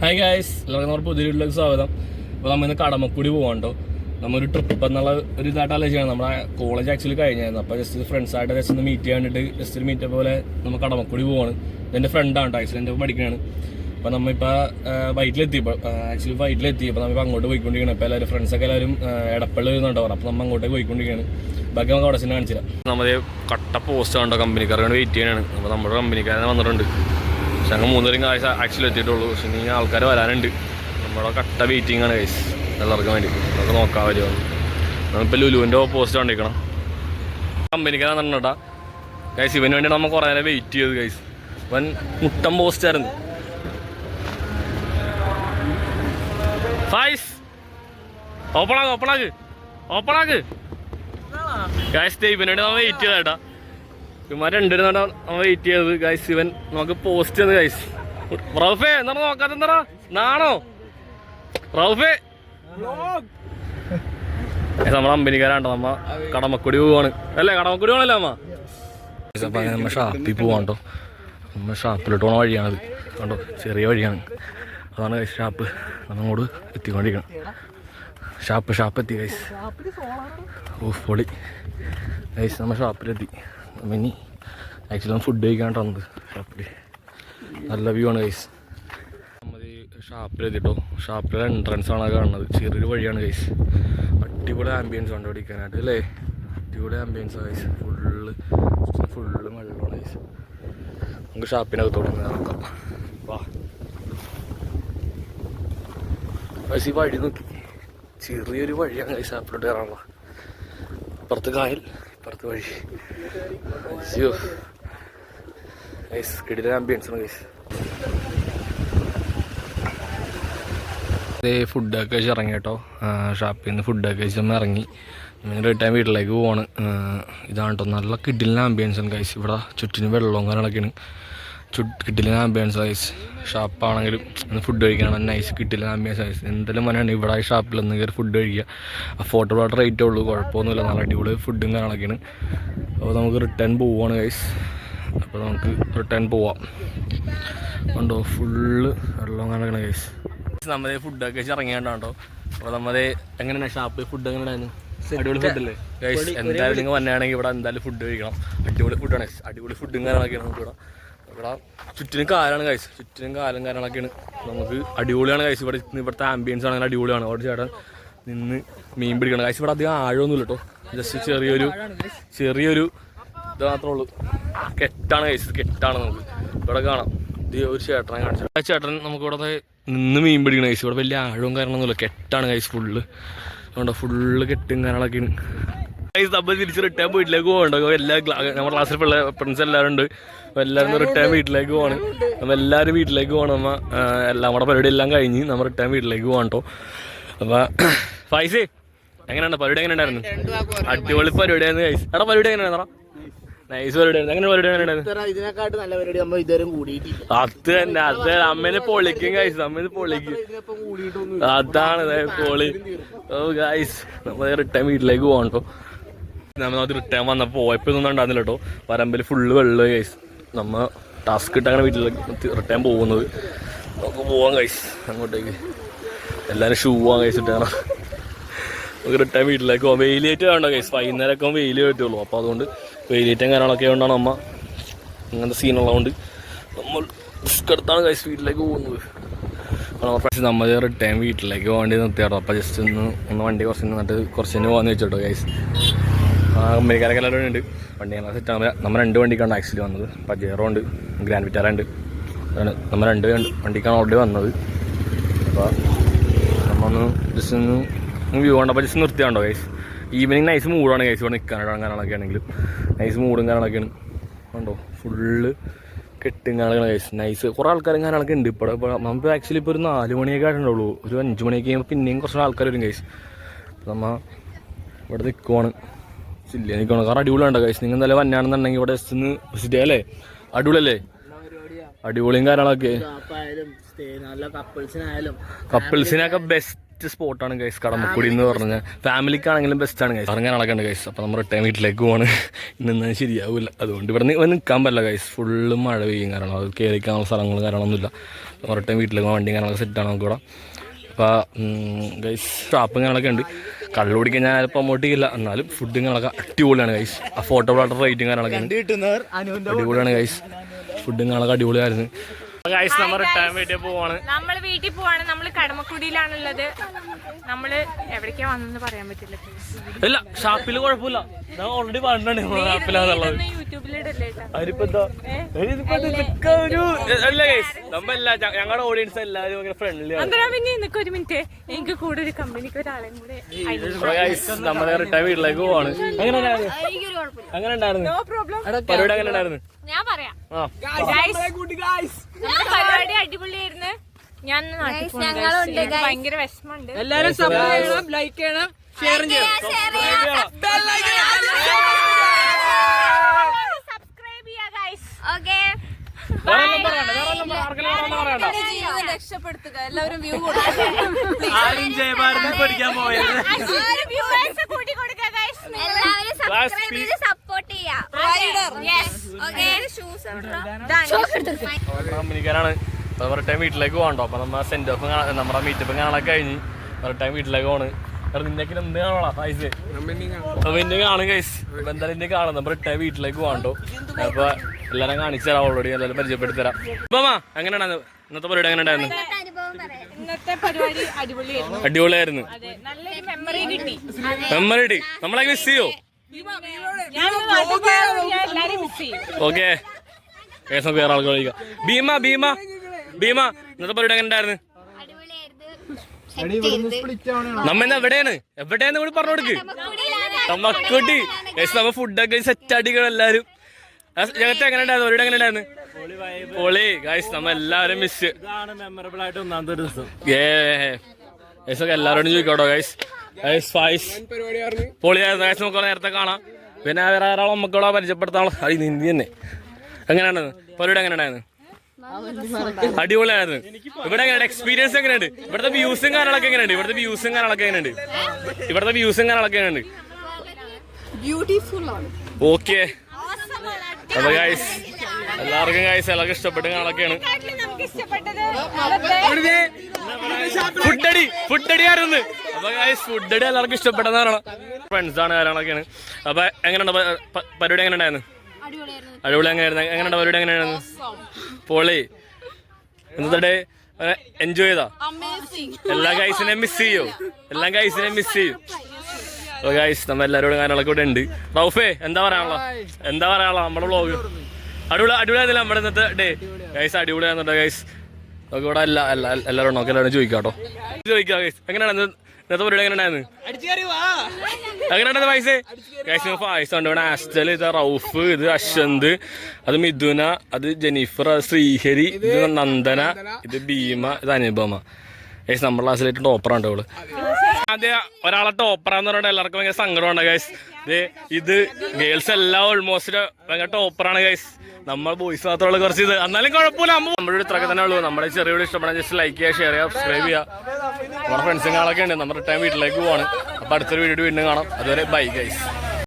Hi guys എല്ലാവർക്കും നമ്മുടെ പുതിയ വീട്ടിലേക്ക് സ്വാഗതം. അപ്പോൾ നമ്മൾ ഇന്ന് കടമക്കുടി പോകണ്ടോ നമ്മൊരു ട്രിപ്പ് എന്നുള്ള ഒരു ഇതായിട്ടല്ല ചെയ്യണം നമ്മുടെ കോളേജ് ആക്ച്വലി കഴിഞ്ഞായിരുന്നു. അപ്പോൾ ജസ്റ്റ് ഫ്രണ്ട്സായിട്ട് ജസ്റ്റ് ഒന്ന് മീറ്റ് ചെയ്യാൻ വേണ്ടിയിട്ട് ജസ്റ്റ് ഒരു മീറ്റ് പോലെ നമ്മൾ കടമക്കുടി പോവാണ്. എന്റെ ഫ്രണ്ടാണ് ആക്ച്വലി എന്റെ പഠിക്കുകയാണ് അപ്പോൾ നമ്മളിപ്പോൾ വൈറ്റിലെത്തി ഇപ്പോൾ ആക്ച്വലി വൈറ്റിലെത്തി അപ്പോൾ നമ്മളിപ്പോൾ അങ്ങോട്ട് പോയിക്കൊണ്ടിരിക്കണം ഇപ്പോൾ എല്ലാവരും ഫ്രണ്ട്സൊക്കെ എല്ലാവരും ഇടപ്പള്ളി വരുന്നുണ്ടോ. അപ്പോൾ നമ്മൾ അങ്ങോട്ടേക്ക് പോയിക്കൊണ്ടിരിക്കുകയാണ്. ബാക്കി നമുക്ക് അവിടെ തന്നെ കാണിച്ചില്ല നമ്മൾ കട്ട പോസ്റ്റ് കണ്ടോ? കമ്പനിക്കാർക്ക് വെയിറ്റ് ചെയ്യാനാണ്. അപ്പോൾ നമ്മുടെ കമ്പനിക്കാരനെ വന്നിട്ടുണ്ട്. പക്ഷെ ഞങ്ങൾ മൂന്നരയും കാഴ്ച ആക്ച്വലി എത്തിയിട്ടുള്ളൂ. പക്ഷെ ഇനി ആൾക്കാർ വരാനുണ്ട്. നമ്മുടെ കട്ട വെയിറ്റിംഗ് ആണ് കൈസ് എല്ലാവർക്കും വേണ്ടി. നമുക്ക് നോക്കാൻ വരുമോ നമ്മളിപ്പോൾ ലുലുവിന്റെ ഓപ്പോസിറ്റ് കണ്ടിരിക്കണം കമ്പനിക്കാരൻ പറഞ്ഞിട്ടാ കൈസ് ഇവന് വേണ്ടി നമ്മൾ കുറേ നേരം വെയിറ്റ് ചെയ്തു കൈസ് ഇവൻ മുട്ടം പോസ്റ്റ് ആയിരുന്നു. ഫൈസ്! ഓപ്പണാക്ക് ഓപ്പണാക്ക് ഓപ്പണാക്ക് ഗൈസ് ഇവന് വേണ്ടി നമ്മൾ വെയിറ്റ് ചെയ്തേട്ടാ ഇവന്മാർ രണ്ടുപേരും നമ്മൾ വെയിറ്റ് ചെയ്തത്. ഗൈസ് ഇവൻ നമുക്ക് പോസ്റ്റ് ചെയ്ത് ഗൈസ് റൗഫേ എന്താ നോക്കാത്ത എന്താ നാണോ റൗഫേ. നമ്മളെ അമ്പനിക്കാരാണ്ടോ നമ്മ. കടമക്കുടി പോവാണ്. അല്ലേ കടമക്കുടി പോകണല്ലേ അമ്മ അപ്പൊ അങ്ങനെ നമ്മ ഷാപ്പിൽ പോവാണ്ടോ നമ്മ ഷാപ്പിലോട്ട് പോണ വഴിയാണത്. കണ്ടോ? ചെറിയ വഴിയാണ്. അതാണ് ഗൈസ് ഷാപ്പ്. നമ്മോട് എത്തിക്കൊണ്ടിരിക്കണം. ഷാപ്പ് ഷാപ്പ് എത്തി ഗൈസ് ഓ പൊളി. ഗൈസ് നമ്മൾ ഷാപ്പിലെത്തി. ഇനി ആക്ച്വലി നമ്മൾ ഫുഡ് കഴിക്കാണ്ട് വന്നത് ഷാപ്പിൽ നല്ല വ്യൂ ആണ് കൈസ് നമ്മൾ ഈ ഷാപ്പിൽ എത്തിട്ടോ. ഷാപ്പിലെ എൻട്രൻസ് ആണ് കാണുന്നത്. ചെറിയൊരു വഴിയാണ് കൈസ് അടിപൊളി ആംബിയൻസ് ഉണ്ട് ഇവിടെ ഇരിക്കാനായിട്ട് അല്ലേ? അടിപൊളി ആംബിയൻസ് കൈസ് ഫുള്ള് ഫുള്ള് വെള്ളമാണ് കൈസ് നമുക്ക് ഷാപ്പിനകത്തോട്ട് ഒന്ന് നോക്കാം വാ. കൈസ് ഈ വഴി നോക്കി. ചെറിയൊരു വഴിയാണ് കൈസ് ഷാപ്പിലോട്ട് കയറാനുള്ള. അപ്പുറത്ത് കായൽ. ഇപ്പുറത്ത് വഴി അയ്യോ. ഗൈസ് കിടിലൻ ആംബിയൻസ് ആണ് ഗൈസ് ഫുഡൊക്കെ കഴിച്ച് ഇറങ്ങി കേട്ടോ. ഷാപ്പിൽ നിന്ന് ഫുഡൊക്കെ കഴിച്ച് നമ്മൾ ഇറങ്ങി. ഇങ്ങനെ റിട്ടേൺ വീട്ടിലേക്ക് പോവാണ്. ഇതാണ് കേട്ടോ നല്ല കിഡിലിന് ആംബിയൻസ് ആണ് കഴിച്ച് ഇവിടെ ചുറ്റിനും വെള്ളവും കാര്യങ്ങളൊക്കെയാണ്. കിട്ടില്ല ആംബിയൻസ് ഐസ് ഷാപ്പാണെങ്കിലും ഫുഡ് കഴിക്കണം നൈസ് കിട്ടില്ല ആംബിയൻസ് ഐസ് എന്തെങ്കിലും മനാണ് ഇവിടെ ഈ ഷാപ്പിൽ നിന്ന് കയറി ഫുഡ് കഴിക്കുക അഫോർഡബിൾ റേറ്റേ ഉള്ളൂ കുഴപ്പമൊന്നുമില്ല. നല്ല അടിപൊളി ഫുഡും കാര്യങ്ങളൊക്കെയാണ്. അപ്പോൾ നമുക്ക് റിട്ടേൺ പോവാണ് ഗൈസ് അപ്പോൾ നമുക്ക് റിട്ടേൺ പോവാം. ഉണ്ടോ ഫുള്ള് വെള്ളം കാണണം ഗൈസ് നമ്മുടെ ഫുഡൊക്കെ കഴിച്ച് ഇറങ്ങിയാണ്ടോ അപ്പോൾ നമ്മുടെ എങ്ങനെയാണ് ഷാപ്പിൽ ഫുഡ് എങ്ങനെയാണ് അടിപൊളി ഫുഡല്ലേ ഗൈസ് എന്തായാലും നിങ്ങൾ വന്നാണെങ്കിൽ ഇവിടെ എന്തായാലും ഫുഡ് കഴിക്കണം. അടിപൊളി ഫുഡാണ് അടിപൊളി ഫുഡും കാര്യങ്ങളൊക്കെയാണ് നമുക്ക് ഇവിടെ. ഇവിടെ ചുറ്റിനും കാലാണ് കഴിച്ച് ചുറ്റിനും കാലും കാര്യങ്ങളൊക്കെയാണ്. നമുക്ക് അടിപൊളിയാണ് കഴിച്ച് ഇവിടെ ഇവിടുത്തെ ആംബിയൻസ് ആണെങ്കിൽ അടിപൊളിയാണ്. അവിടെ ചേട്ടൻ നിന്ന് മീൻ പിടിക്കണം. കഴിച്ച് ഇവിടെ അധികം ആഴമൊന്നുമില്ല കേട്ടോ. ജസ്റ്റ് ചെറിയൊരു ചെറിയൊരു ഇത് മാത്രമേ ഉള്ളൂ. കെട്ടാണ് കഴിച്ചത് കെട്ടാണ് നമുക്ക്. ഇവിടെ കാണാം. ഇത് ഒരു ചേട്ടനെ കാണിച്ചു ആ ചേട്ടൻ നമുക്ക് ഇവിടെ നിന്ന് മീൻ പിടിക്കണം കഴിച്ചു ഇവിടെ വലിയ ആഴവും കാര്യങ്ങളൊന്നുമില്ല. കെട്ടാണ് കഴിച്ച് ഫുള്ള് അതുകൊണ്ട് ഫുള്ള് കെട്ടും കാര്യങ്ങളൊക്കെയാണ്. നമ്മൾ തിരിച്ച് റിട്ടേൺ വീട്ടിലേക്ക് പോകണ്ടോ? എല്ലാ നമ്മുടെ ക്ലാസ്സിൽ പിള്ളേ ഫ്രണ്ട്സ് എല്ലാവരും ഉണ്ട്. അപ്പോൾ എല്ലാവരും റിട്ടേൺ വീട്ടിലേക്ക് പോവാണ്. നമ്മൾ എല്ലാവരും വീട്ടിലേക്ക് പോകണം. നമ്മ ആ, എല്ലാം നമ്മുടെ പരിപാടി എല്ലാം കഴിഞ്ഞ് നമ്മൾ റിട്ടേൺ വീട്ടിലേക്ക് പോകാം കേട്ടോ അപ്പോൾ ഫൈസേ എങ്ങനെയാണ് പരിപാടി എങ്ങനെ ഉണ്ടായിരുന്നു? അടിപൊളി പരിപാടിയായിരുന്നു ഗൈസ്. എടാ പരിപാടി എങ്ങനെയാണ് നൈസ് പരിപാടിയായിരുന്നു. എങ്ങനെ പരിപാടി അത് തന്നെ അത് അമ്മേനെ പൊളിക്കും ഗൈസ്. അമ്മേനെ പൊളിക്കും. അതാണ് പൊളി. ഓ ഗൈസ് നമ്മൾ റിട്ടേൺ വീട്ടിലേക്ക് പോകണ്ടോ കേട്ടോ നമ്മൾ അത് റിട്ടേൺ വന്നപ്പോൾ പോയപ്പോൾ ഇതൊന്നും ഉണ്ടായിരുന്നില്ല കേട്ടോ വരമ്പിൽ ഫുള്ള് വെള്ളം ഗൈസ്. നമ്മ ടാസ്ക് ഇട്ടാണ് വീട്ടിലേക്ക് റിട്ടേൺ പോകുന്നത്. നമുക്ക് പോവാൻ കഴിച്ച് അങ്ങോട്ടേക്ക്. എല്ലാവരും ഷൂ പോവാൻ കഴിച്ചിട്ടാണ് നമുക്ക് റിട്ടേൺ വീട്ടിലേക്ക് പോകാം വെയിലേറ്റ് വേണ്ട ഗൈസ് വൈകുന്നേരമൊക്കെ വെയിൽ പറ്റുള്ളൂ അപ്പോൾ അതുകൊണ്ട് വെയിലേറ്റം കാര്യങ്ങളൊക്കെ കൊണ്ടാണ് അമ്മ അങ്ങനത്തെ സീനുള്ളതുകൊണ്ട് നമ്മൾ റിസ്ക് എടുത്താണ് ഗൈസ് വീട്ടിലേക്ക് പോകുന്നത്. പക്ഷേ നമ്മൾ റിട്ടേൺ വീട്ടിലേക്ക് പോകേണ്ടി നിർത്തിയാട്ടോ. അപ്പോൾ ജസ്റ്റ് ഒന്ന് ഒന്ന് വണ്ടി കുറച്ച് നിന്നിട്ട് കുറച്ച് തന്നെ പോകാമെന്ന് വെച്ചോട്ടോ ഗൈസ് ആ കമ്പനിക്കാരൊക്കെ എല്ലാവരും ഉണ്ട്. വണ്ടി ഞങ്ങൾ സെറ്റ് ആകുമ്പോൾ നമ്മൾ രണ്ട് വണ്ടിക്കാണ് ആക്സിഡന്റ് വന്നത്. പജേറോ ഉണ്ട് ഗ്രാൻഡ് വിറ്റാറ ഉണ്ട്. അതാണ് നമ്മൾ രണ്ട് വണ്ടി- വണ്ടിക്കാണ് ഓൾറെഡി വന്നത്. അപ്പോൾ നമ്മളൊന്ന് ജസ്റ്റ് ഒന്ന് വ്യൂ കണ്ടപ്പോൾ ജസ്റ്റ് നിർത്തിയാണ്ടോ ഗൈസ് ഈവനിങ് നൈസ് മൂടാണ് ഗൈസ് ഇവിടെ നിൽക്കാനായിട്ട് കാണാനൊക്കെ ആണെങ്കിലും. നൈസ് മൂടും കാര്യങ്ങളൊക്കെയാണ് കണ്ടോ? ഫുള്ള് കെട്ടും കാര്യങ്ങളൊക്കെ ഗൈസ് നൈസ് കുറേ ആൾക്കാരും കാണാനൊക്കെ ഉണ്ട്. ഇപ്പോൾ ഇപ്പോൾ നമുക്ക് ആക്ച്വലി ഇപ്പോൾ ഒരു നാല് മണിയൊക്കെ ആയിട്ടുള്ളൂ ഒരു അഞ്ച് മണിയൊക്കെ കഴിയുമ്പോൾ പിന്നെയും കുറച്ച് ആൾക്കാർ വരും ഗൈസ് നമ്മൾ ഇവിടെ നിൽക്കുവാണ് ചില്ല നിൽക്കണം കാരണം അടിപൊളിയാണ് ഗൈസ് നിങ്ങൾ നല്ല വന്നാണെന്നുണ്ടെങ്കിൽ ഇവിടെ ജസ്റ്റ് ഒന്ന് വിസിറ്റ് ചെയ്യാം അല്ലേ? അടിപൊളിയല്ലേ? അടിപൊളിയും കാര്യങ്ങളൊക്കെ. കപ്പിൾസിനൊക്കെ ബെസ്റ്റ് സ്പോട്ടാണ് ഗൈസ് കടമക്കുടി എന്ന് പറഞ്ഞാൽ ഫാമിലിക്കാണെങ്കിലും ബെസ്റ്റ് ആണ് ഗൈസ് ഇറങ്ങാൻ നടക്കണ്ട ഗൈസ് അപ്പോൾ നമ്മൾ റിട്ടേൺ വീട്ടിലേക്ക് പോവാണ്. ഇന്നെന്നാൽ ശരിയാവില്ല അതുകൊണ്ട് ഇവിടെ നിന്ന് നിൽക്കാൻ പറ്റില്ല ഗൈസ് ഫുള്ള് മഴ പെയ്യും കാരണം അത് കയറിക്കാനുള്ള സ്ഥലങ്ങളും കാര്യങ്ങളൊന്നുമില്ല. റിട്ടേൺ വീട്ടിലേക്ക് വണ്ടി കാര്യങ്ങളൊക്കെ സെറ്റാണ് നമുക്കിവിടെ. അപ്പോൾ ഗൈസ് ഷാപ്പും കാര്യങ്ങളൊക്കെ ഉണ്ട്. കള്ളു കുടിക്കാൻ ഞാൻ അല്പം മുടിയില്ല. എന്നാലും ഫുഡും കാര്യങ്ങളൊക്കെ അടിപൊളിയാണ് ഗൈസ് ആ ഫോട്ടോ റേറ്റും കിട്ടുന്നവർ അനുവിന്റെ അടിപൊളിയാണ് ഗൈസ് ഫുഡും കാര്യങ്ങളൊക്കെ അടിപൊളിയായിരുന്നു. നമ്മൾ നമ്മൾ വീട്ടിൽ പോവാണ്. നമ്മൾ വീട്ടിൽ പോവാണ്. നമ്മൾ കടമക്കുടിയിലാണുള്ളത്. നമ്മൾ എവിടേക്കാ വന്നെന്ന് പറയാൻ പറ്റില്ല. ഇല്ല ഷാപ്പിൽ കുഴപ്പമില്ല. ഞാൻ ഓൾറെഡി പറഞ്ഞിട്ടുണ്ട് ഷാപ്പിലാന്നുള്ളത് ഞങ്ങളുടെ ഓഡിയൻസ് എല്ലാവരും ഭയങ്കര ഫ്രണ്ട്ലി ആണ്. ഒരു മിനിറ്റ് എനിക്ക് കൂടെ ഒരു കമ്പനിക്ക് ഒരാളെയും കൂടെ നമ്മളെ റിട്ടേൺ വീട്ടിലേക്ക് പോവാണ്. അങ്ങനെ ഉണ്ടായിരുന്നു? പരിപാടി ഞാൻ പറയാം. പരിപാടി അടിപൊളിയായിരുന്നു. ഞാൻ ഭയങ്കര വിഷമമുണ്ട്. എല്ലാരും സബ്സ്ക്രൈബ് ചെയ്യണം ലൈക്ക് ചെയ്യണം ഷെയർ ചെയ്യണം സബ്സ്ക്രൈബ് ചെയ്യാ ഗൈസ് വേറെ ഒന്നും പറയണ്ട വേറെ ഒന്നും ആർക്കെങ്കിലും വേറെ ഒന്നും രക്ഷപ്പെടുത്തുക. എല്ലാവരും വ്യൂ ആരും പഠിക്കാൻ പോയത്. എല്ലാവരും സബ്സ്ക്രൈബ്. ചെയ്ത് സപ്പോർട്ട് ചെയ്യാം. കമ്പനിക്കാരാണ്. അപ്പോൾ ടൈം വീട്ടിലേക്ക് പോകണ്ടോ അപ്പൊ നമ്മുടെ സെന്റ് ഓഫ് നമ്മുടെ മീറ്റപ്പ് കാണാൻ കഴിഞ്ഞ് ടൈം വീട്ടിലേക്ക് പോണ്. നിന്നേക്ക് എന്ത് കാണാ. പൈസ അപ്പൊ ഇന്നെ കാണും കൈസ് എന്തായാലും ഇന്നെ കാണാം നമ്മുടെ ടൈം വീട്ടിലേക്ക് പോകണ്ടോ? അപ്പൊ എല്ലാരും കാണിച്ചു തരാം ഓൾറെഡി എല്ലാവരും പരിചയപ്പെടുത്തി തരാം ഇപ്പമാ എങ്ങനെയാണ് ഇന്നത്തെ പരിപാടി എങ്ങനെ ഉണ്ടായിരുന്നു അനുഭവം പറയാം ഇന്നത്തെ പരിപാടി അടിപൊളിയായിരുന്നു. അടിപൊളിയായിരുന്നു. അതെ നല്ലൊരു മെമ്മറി കിട്ടി. മെമ്മറി നമ്മളെ മിസ് ചെയ്യോ? ഓക്കെ ഏസം വേറെ ആൾക്ക് കഴിക്കാം ഭീമ ഭീമ ഭീമ ഇന്നത്തെ പരിപാടി എങ്ങനെ ഉണ്ടായിരുന്നു നമ്മ ഇന്ന് എവിടെയാണ്? എവിടെയാന്ന് കൂടി പറഞ്ഞു കൊടുക്ക്. നമ്മക്കൂട്ടി നമ്മ ഫുഡൊക്കെ സെറ്റ് അടിക്കണം എല്ലാരും. ജഗത്ത് എങ്ങനെ ഉണ്ടായിരുന്നു? ഒരിടെ എങ്ങനെ ഉണ്ടായിരുന്നു? പൊളി ഗൈസ് നമ്മ എല്ലാവരും മിസ് ഇതാണ് മെമ്മറബിൾ ആയിട്ട് ഒന്നാമത്തെ ദിവസം. ഏ ഗൈസ് ഒക്കെ എല്ലാവരോടും ചോദിക്കോട്ടോ ഗൈസ് ഗൈസ് ഫൈസ് പൊളിയായിരുന്നു. ഗൈസ് നമുക്ക് നേരത്തെ കാണാം. പിന്നെ വേറെ ഒരാളെ നമുക്കോടെ പരിചയപ്പെടുത്താനുള്ള അത് ഹിന്ദി തന്നെ. എങ്ങനെയാണ് പരിപാടി എങ്ങനെ ഉണ്ടായിരുന്നു? അടിപൊളിയായിരുന്നു. ഇവിടെ എങ്ങനെയുണ്ട്? എക്സ്പീരിയൻസ് എങ്ങനെയുണ്ട്? ഇവിടുത്തെ വ്യൂസും കാര്യങ്ങളൊക്കെ എങ്ങനെയുണ്ട്? ഇവിടുത്തെ വ്യൂസും കാര്യങ്ങളൊക്കെ എങ്ങനെയുണ്ട്? ഇവിടുത്തെ വ്യൂസും കാര്യങ്ങളൊക്കെ എങ്ങനെയുണ്ട്? ബ്യൂട്ടിഫുൾ ആണ്. ഓക്കെ അപ്പൊ ഗൈസ് എല്ലാവർക്കും ഗൈസ് എല്ലാവർക്കും ഇഷ്ടപ്പെട്ട കാണൊക്കെയാണ് ഫുഡടി ഫുഡടി ആയിരുന്നു അപ്പൊ ഗൈസ് ഫുഡടി എല്ലാവർക്കും ഇഷ്ടപ്പെട്ടെന്ന് പറയണം. ഫ്രണ്ട്സ് ആണ് കാര്യങ്ങളൊക്കെയാണ്. അപ്പൊ എങ്ങനെയുണ്ട് പരിപാടി എങ്ങനെ ഉണ്ടായിരുന്നു അടിപൊളി എങ്ങനെയായിരുന്നു? എങ്ങനെയുണ്ട് പരിപാടി എങ്ങനെയായിരുന്നു? പൊളി. എന്നിട്ട് എൻജോയ് ചെയ്താ? എല്ലാ ഗൈസിനെ മിസ് ചെയ്യോ. എല്ലാ ഗൈസിനെ മിസ് ചെയ്യും. അപ്പൊ ഗൈസ് നമ്മ എല്ലാവരോടും കാര്യങ്ങളൊക്കെ ഇവിടെ ഉണ്ട്. റൗഫേ എന്താ പറയാനുള്ള? എന്താ പറയാനുള്ള? നമ്മുടെ വ്ളോഗ് അടിപൊളി അടിപൊളിയായിരുന്നില്ല നമ്മുടെ ഇന്നത്തെ ഡേ ഗൈസ് അടിപൊളിയാണെന്നുണ്ടോ ഗൈസ് നമുക്ക് ഇവിടെ എല്ലാ എല്ലാ എല്ലാവരും നോക്കി എല്ലാവരും ചോദിക്കാം കേട്ടോ. ചോദിക്കാം ഗൈസ് എങ്ങനെയാണ് ഇന്ന് ഇന്നത്തെ പരിപാടി എങ്ങനെയായിരുന്നു എങ്ങനെയാണ് പൈസ? ഗൈസ് പായസം ഉണ്ട്. ഇവിടെ ആസ്റ്റൽ ഇത് റൌഫ് ഇത് അശ്വന്ത് അത് മിഥുന അത് ജെനിഫർ അത് ശ്രീഹരി ഇത് നന്ദന ഇത് ഭീമ ഇത് അനുപമ ഗൈസ് നമ്മുടെ ക്ലാസ്സിലായിട്ട് ടോപ്പറാണ് അവൾ ആദ്യം ഒരാളെ ടോപ്പറാന്ന് പറഞ്ഞാൽ എല്ലാവർക്കും ഭയങ്കര സങ്കടമാണ് ഗൈസ് ഇത് ഇത് ഗേൾസ് എല്ലാം ഓൾമോസ്റ്റ് ഭയങ്കര ടോപ്പറാണ് ഗൈസ് നമ്മൾ ബോയ്സ് മാത്രമുള്ള കുറച്ച് ഇത്. എന്നാലും കുഴപ്പമില്ല. നമ്മുടെ ഇത്രയൊക്കെ തന്നെ ഉള്ളൂ. നമ്മുടെ ചെറിയ ഇഷ്ടപ്പെടാൻ ജസ്റ്റ് ലൈക്ക് ചെയ്യുക ഷെയർ ചെയ്യുക സബ്സ്ക്രൈബ് ചെയ്യുക. നമ്മുടെ ഫ്രണ്ട്സും കാണൊക്കെ ഉണ്ട്. നമ്മുടെ ടൈം വീട്ടിലേക്ക് പോവാണ്. അപ്പോൾ അടുത്തൊരു വീഡിയോ വീണ്ടും കാണാം. അതുവരെ ബൈ ഗൈസ്